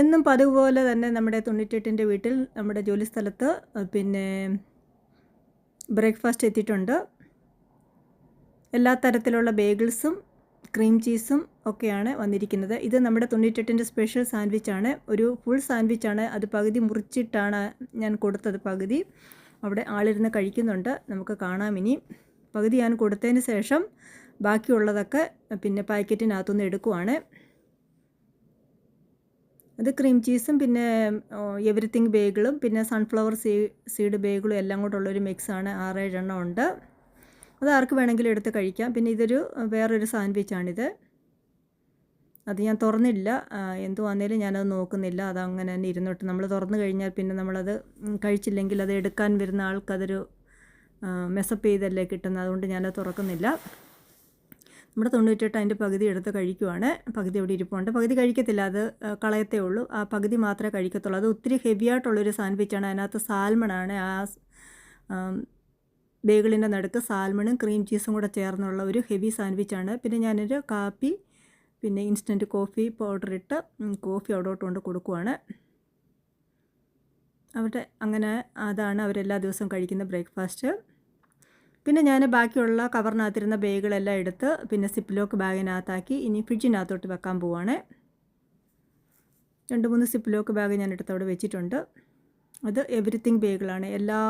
എന്നും പതിവ് പോലെ തന്നെ നമ്മുടെ തുണിറ്റേട്ടിന്റെ വീട്ടിൽ നമ്മുടെ ജോലി സ്ഥലത്ത് പിന്നെ ബ്രേക്ക്ഫാസ്റ്റ് എത്തിയിട്ടുണ്ട്. എല്ലാ തരത്തിലുള്ള ബേഗിൾസും ക്രീം ചീസും ഒക്കെയാണ് വന്നിരിക്കുന്നത്. ഇത് നമ്മുടെ തുണിറ്റേട്ടിന്റെ സ്പെഷ്യൽ സാൻഡ്വിച്ചാണ്. ഒരു ഫുൾ സാൻഡ്വിച്ചാണ്. അത് പകുതി മുറിച്ചിട്ടാണ് ഞാൻ കൊടുത്തത് പകുതി. അവിടെ ആളിരുന്ന് കഴിക്കുന്നുണ്ട്. നമുക്ക് കാണാം ഇനി. പകുതി ഞാൻ കൊടുത്തതിന് ശേഷം ബാക്കിയുള്ളതൊക്കെ പിന്നെ പാക്കറ്റിനകത്തുനിന്ന് എടുക്കുവാണ്. അത് ക്രീം ചീസും പിന്നെ എവറിത്തിങ് ബേഗിളും പിന്നെ സൺഫ്ലവർ സീ സീഡ് ബേഗിളും എല്ലാം കൂടെ മിക്സാണ് ആറേഴെണ്ണം ഉണ്ട്. അത് ആർക്ക് വേണമെങ്കിലും എടുത്ത് കഴിക്കാം. പിന്നെ ഇതൊരു വേറൊരു സാൻഡ്വിച്ചാണിത് അത് ഞാൻ തുറന്നില്ല. എന്തുവാന്നേലും ഞാനത് നോക്കുന്നില്ല. അത് അങ്ങനെ തന്നെ ഇരുന്നിട്ട്. നമ്മൾ തുറന്നു കഴിഞ്ഞാൽ പിന്നെ നമ്മളത് കഴിച്ചില്ലെങ്കിൽ അത് എടുക്കാൻ വരുന്ന ആൾക്കതൊരു മെസ്സപ്പ് ചെയ്തല്ലേ കിട്ടുന്നത്. അതുകൊണ്ട് ഞാനത് തുറക്കുന്നില്ല. നമ്മുടെ തൊണ്ണൂറ്റെട്ട് അതിന്റെ പകുതി എടുത്ത് കഴിക്കുവാണ്. പകുതി അവിടെ ഇരിപ്പുണ്ട്. പകുതി കഴിക്കത്തില്ല. അത് കളയത്തേ ഉള്ളൂ. ആ പകുതി മാത്രമേ കഴിക്കത്തുള്ളൂ. അത് ഒത്തിരി ഹെവി ആയിട്ടുള്ളൊരു സാൻഡ്വിച്ചാണ് അതിനകത്ത് സാൽമണാണ് ആ ബേഗിളിന്റെ നടുക്ക് സാൽമണും ക്രീം ചീസും കൂടെ ചേർന്നുള്ള ഒരു ഹെവി സാൻഡ്വിച്ചാണ് പിന്നെ ഞാനൊരു കാപ്പി പിന്നെ ഇൻസ്റ്റന്റ് കോഫി പൗഡർ ഇട്ട് കോഫി അവിടോട്ട് കൊണ്ട് കൊടുക്കുവാണ്. അവിടെ അങ്ങനെ അതാണ് അവരെല്ലാ ദിവസവും കഴിക്കുന്ന ബ്രേക്ക്ഫാസ്റ്റ് പിന്നെ ഞാൻ ബാക്കിയുള്ള കവറിനകത്തിരുന്ന ബേഗുകളെല്ലാം എടുത്ത് പിന്നെ സിപ്പ് ലോക്ക് ബാഗിനകത്താക്കി ഇനി ഫ്രിഡ്ജിനകത്തോട്ട് വെക്കാൻ പോവാണ്. രണ്ട് മൂന്ന് സിപ്പ് ലോക്ക് ബാഗ് ഞാൻ എടുത്ത് അവിടെ വെച്ചിട്ടുണ്ട്. അത് എവറിത്തിങ് ബേഗുകളാണ്. എല്ലാ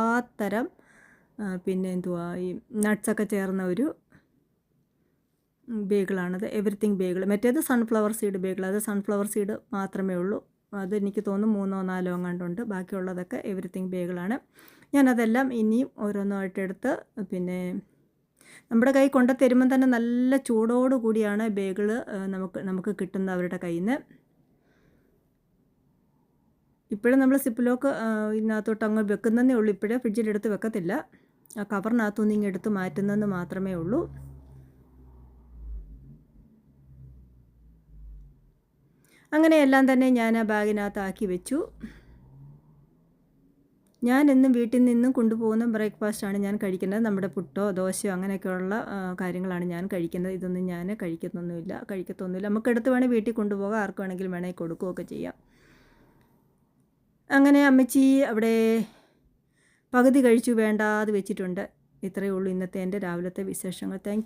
തരം പിന്നെ എന്തുവാ ഈ നട്ട്സൊക്കെ ചേർന്ന ഒരു ബേഗിളാണത് എവറിത്തിങ് ബേഗിൾ മറ്റേത് സൺഫ്ലവർ സീഡ് ബേഗിൾ അത് സൺഫ്ലവർ സീഡ് മാത്രമേ ഉള്ളൂ. അത് എനിക്ക് തോന്നുന്നു മൂന്നോ നാലോ എങ്ങാണ്ടുണ്ട്. ബാക്കിയുള്ളതൊക്കെ എവറിത്തിങ് ബേഗിളാണ് ഞാനതെല്ലാം ഇനിയും ഓരോന്നായിട്ട് എടുത്ത് പിന്നെ നമ്മുടെ കൈ കൊണ്ടു തരുമ്പം തന്നെ നല്ല ചൂടോട് കൂടിയാണ് ബേഗിൾ നമുക്ക് നമുക്ക് കിട്ടുന്ന അവരുടെ കയ്യിൽ നിന്ന് ഇപ്പോഴും നമ്മൾ സിപ്പിലോക്ക് ഇതിനകത്തോട്ട് അങ്ങ് വെക്കുന്നതേ ഉള്ളൂ. ഇപ്പോഴേ ഫ്രിഡ്ജിലെടുത്ത് വെക്കത്തില്ല. ആ കവറിനകത്തു നിന്ന് എടുത്ത് മാറ്റുന്നതെന്ന് മാത്രമേ ഉള്ളൂ. അങ്ങനെയെല്ലാം തന്നെ ഞാൻ ആ ബാഗിനകത്താക്കി വെച്ചു. ഞാൻ എന്നും വീട്ടിൽ നിന്നും കൊണ്ടുപോകുന്ന ബ്രേക്ക്ഫാസ്റ്റാണ് ഞാൻ കഴിക്കുന്നത്. നമ്മുടെ പുട്ടോ ദോശയോ അങ്ങനെയൊക്കെയുള്ള കാര്യങ്ങളാണ് ഞാൻ കഴിക്കുന്നത്. ഇതൊന്നും ഞാൻ കഴിക്കുന്നൊന്നുമില്ല കഴിക്കത്തൊന്നുമില്ല. നമുക്ക് എടുത്ത് വേണേൽ വീട്ടിൽ കൊണ്ടുപോകാം. ആർക്ക് വേണമെങ്കിലും വേണമെങ്കിൽ കൊടുക്കുകയൊക്കെ ചെയ്യാം. അങ്ങനെ അമ്മച്ചി അവിടെ പകുതി കഴിച്ചു വേണ്ടാതെ വെച്ചിട്ടുണ്ട്. ഇത്രയേ ഉള്ളൂ ഇന്നത്തെ എന്റെ രാവിലത്തെ വിശേഷങ്ങൾ. താങ്ക്